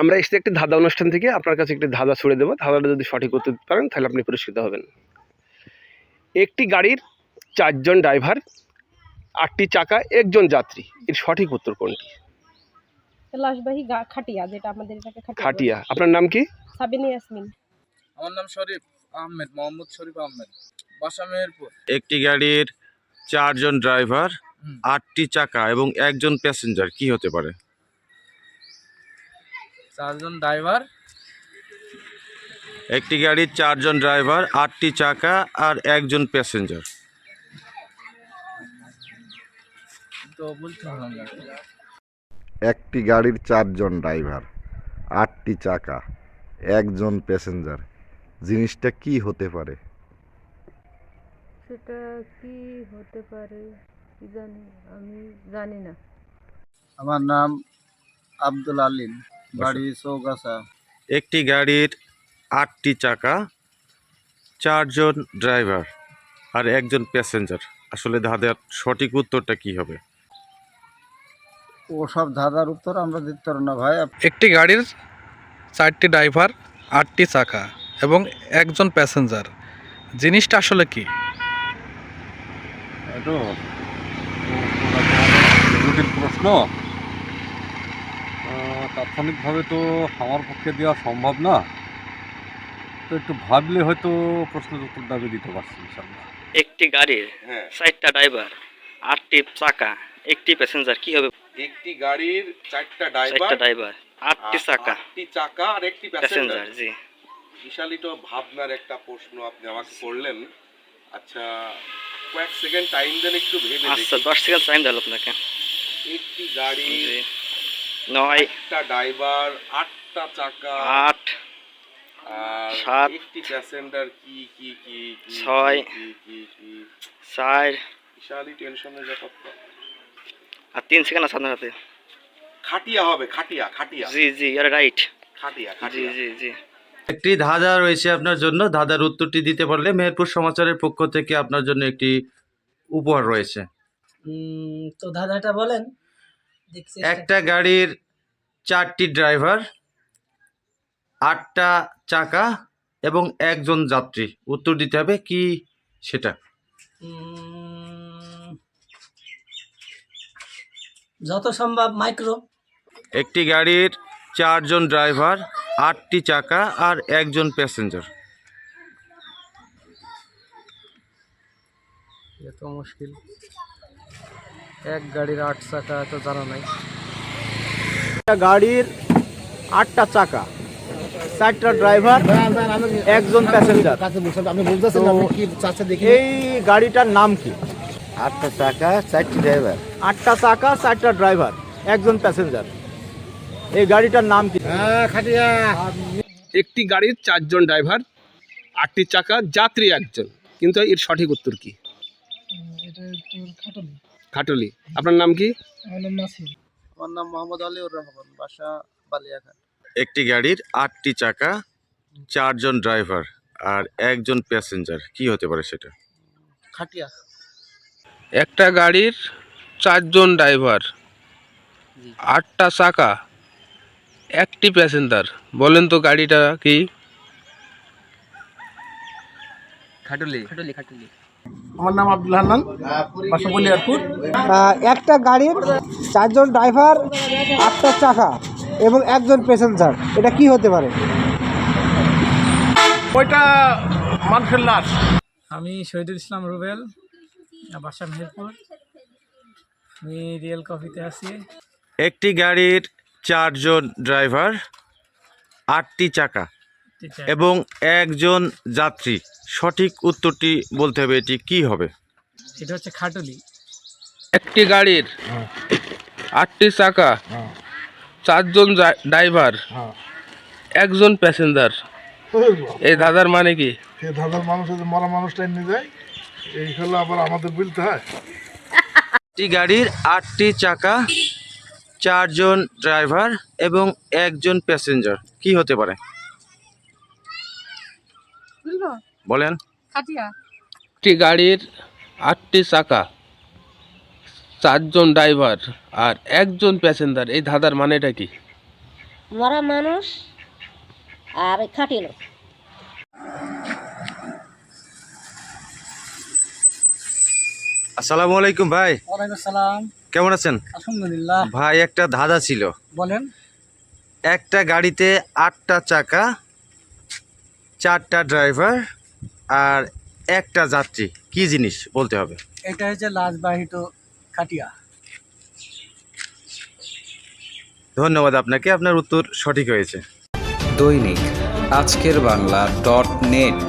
আমরা এসে একটি ধাঁধা অনুষ্ঠান থেকে আপনার কাছে একটি ধাঁধা ছুড়ে দেবো। ধাঁধাটা যদি সঠিক করতে পারেন তাহলে আপনি পুরস্কৃত হবেন। একটি গাড়ির চারজন ড্রাইভার আটটি চাকা একজন যাত্রী। এর সঠিক উত্তর কোনটি? লাশবাহী খাটিয়া যেটা আমাদের এটাকে খাটিয়া আপনার নাম কি? সাবিনা ইয়াসমিন। আমার নাম শরীফ আহমেদ মোহাম্মদ শরীফ আহমেদ। বাসা মেহেরপুর। একটি গাড়ির চারজন ড্রাইভার আটটি চাকা এবং একজন প্যাসেঞ্জার কি হতে পারে? চারজন ড্রাইভার। একটি গাড়ির চারজন ড্রাইভার আটটি চাকা আর একজন প্যাসেঞ্জার। তো বলতে একটি গাড়ির চারজন ড্রাইভার আটটি চাকা একজন প্যাসেঞ্জার। জিনিসটা কি হতে পারে? সেটা কি হতে পারে? কি জানি আমি জানি না। আমার নাম আব্দুল আলিম বাড়ি চৌগাছা। একটি গাড়ির আটটি চাকা চারজন ড্রাইভার আর একজন প্যাসেঞ্জার। আসলে ধাঁধার সঠিক উত্তরটা কি হবে? ওসব ধাঁধার উত্তর আমরা দিতে পারব না ভাই। একটি গাড়ির চারটি ড্রাইভার আটটি চাকা এবং একজন প্যাসেঞ্জার। জিনিসটা আসলে কি? জটিল প্রশ্ন? তাৎক্ষণিকভাবে তো আমার পক্ষে দেওয়া সম্ভব না। তো একটু ভাবলে হয়তো প্রশ্নের উত্তরটা আমি দিতে পারছি ইনশাল্লাহ একটি গাড়ির হ্যাঁ। চারটা ড্রাইভার আটটি চাকা একটি প্যাসেঞ্জার কি হবে? একটি গাড়ির চারটা চারটা ড্রাইভার আটটি চাকা। আটটি চাকা আর একটি প্যাসেঞ্জার জি। তো ভাবনার একটা প্রশ্ন আপনি আমাকে করলেন। আচ্ছা কয়েক সেকেন্ড টাইম দেন একটু ভেবে আচ্ছা দশ সেকেন্ড টাইম দিল আপনাকে। একটি গাড়ি নয়। একটা ড্রাইভার আটটা চাকা। আট আর সাত, একটি প্যাসেঞ্জার কি কি কি কি ছয়, চার। বিশালই টেনশনের ব্যাপার আর তিন সেকেন্ড আছে আপনার হাতে। খাটিয়া হবে খাটিয়া খাটিয়া। জি জি আর রাইট। খাটিয়া জি খাটিয়া। জি জি। একটি ধাঁধা রয়েছে আপনার জন্য। ধাঁধার উত্তরটি দিতে পারলে মেহেরপুর সমাচারের পক্ষ থেকে আপনার জন্য একটি উপহার রয়েছে। তো দাদাটা বলেন। একটা গাড়ির চারটি ড্রাইভার আটটা চাকা এবং একজন যাত্রী। উত্তর দিতে হবে কি সেটা। যত সম্ভব মাইক্রো একটি গাড়ির চারজন ড্রাইভার আটটি চাকা আর একজন প্যাসেঞ্জার এত মুশকিল। এক গাড়ির আট চাকা তো জানা নাই। একটা গাড়ির আটটা চাকা চারটা ড্রাইভার একজন প্যাসেঞ্জার এই গাড়িটার নাম কি? আটটা চাকা চারটি ড্রাইভার। আটটা চাকা চারটা ড্রাইভার একজন প্যাসেঞ্জার এই গাড়িটার নাম কি? একটি গাড়ির চারজন ড্রাইভার আটটি চাকা যাত্রী একজন। কিন্তু এর সঠিক উত্তর কি? খাটলি। আপনার নাম কি? আমার নাম মোহাম্মদ আলিউর রহমান বাসা বালিয়াঘাট। একটি গাড়ির আটটি চাকা চারজন ড্রাইভার আর একজন প্যাসেঞ্জার। কি হতে পারে সেটা? খাটিয়া। একটা গাড়ির চারজন ড্রাইভার আটটা চাকা একটি প্যাসেঞ্জার। বলেন তো গাড়িটা কি? খাটুলি। খাটুলি খাটুলি। আমার নাম আব্দুল হান্নান বাসা বলিয়ারপুর একটা গাড়ির চারজন ড্রাইভার আটটা চাকা এবং একজন প্যাসেঞ্জার। এটা কি হতে পারে? ওইটা মানুষের লাশ। আমি শহীদুল ইসলাম রুবেল বাসা মেহেরপুর আমি রিয়েল কফিতে আছি। একটি গাড়ির চারজন ড্রাইভার আটটি চাকা। এবং একজন যাত্রী সঠিক উত্তরটি বলতে হবে এটি কি হবে? এটা হচ্ছে খাটুলি। একটি গাড়ির আটটি চাকা চারজন ড্রাইভার একজন প্যাসেঞ্জার। এই দাদার মানে কি? ধাঁধার মানুষ মরা নিয়ে যায় এই হলো আবার আমাদের বলতে হয়। একটি গাড়ির আটটি চাকা চারজন ড্রাইভার এবং একজন প্যাসেঞ্জার। কি হতে পারে? বলেন। একটি গাড়ির আটটি চাকা চারজন ড্রাইভার আর একজন প্যাসেঞ্জার। এই ধাঁধার মানেটা কি? মরা মানুষ আর খাটি লোক। আসসালামু আলাইকুম ভাই। সালাম কেমন আছেন? আলহামদুলিল্লাহ। ভাই একটা ধাঁধা ছিল। বলেন। একটা গাড়িতে আটটা চাকা চারটা ড্রাইভার আর একটা যাত্রী। কি জিনিস বলতে হবে? এটা হচ্ছে লাশবাহিত খাটিয়া। ধন্যবাদ আপনাকে আপনার উত্তর সঠিক হয়েছে। দৈনিক আজকের বাংলা ডট নেট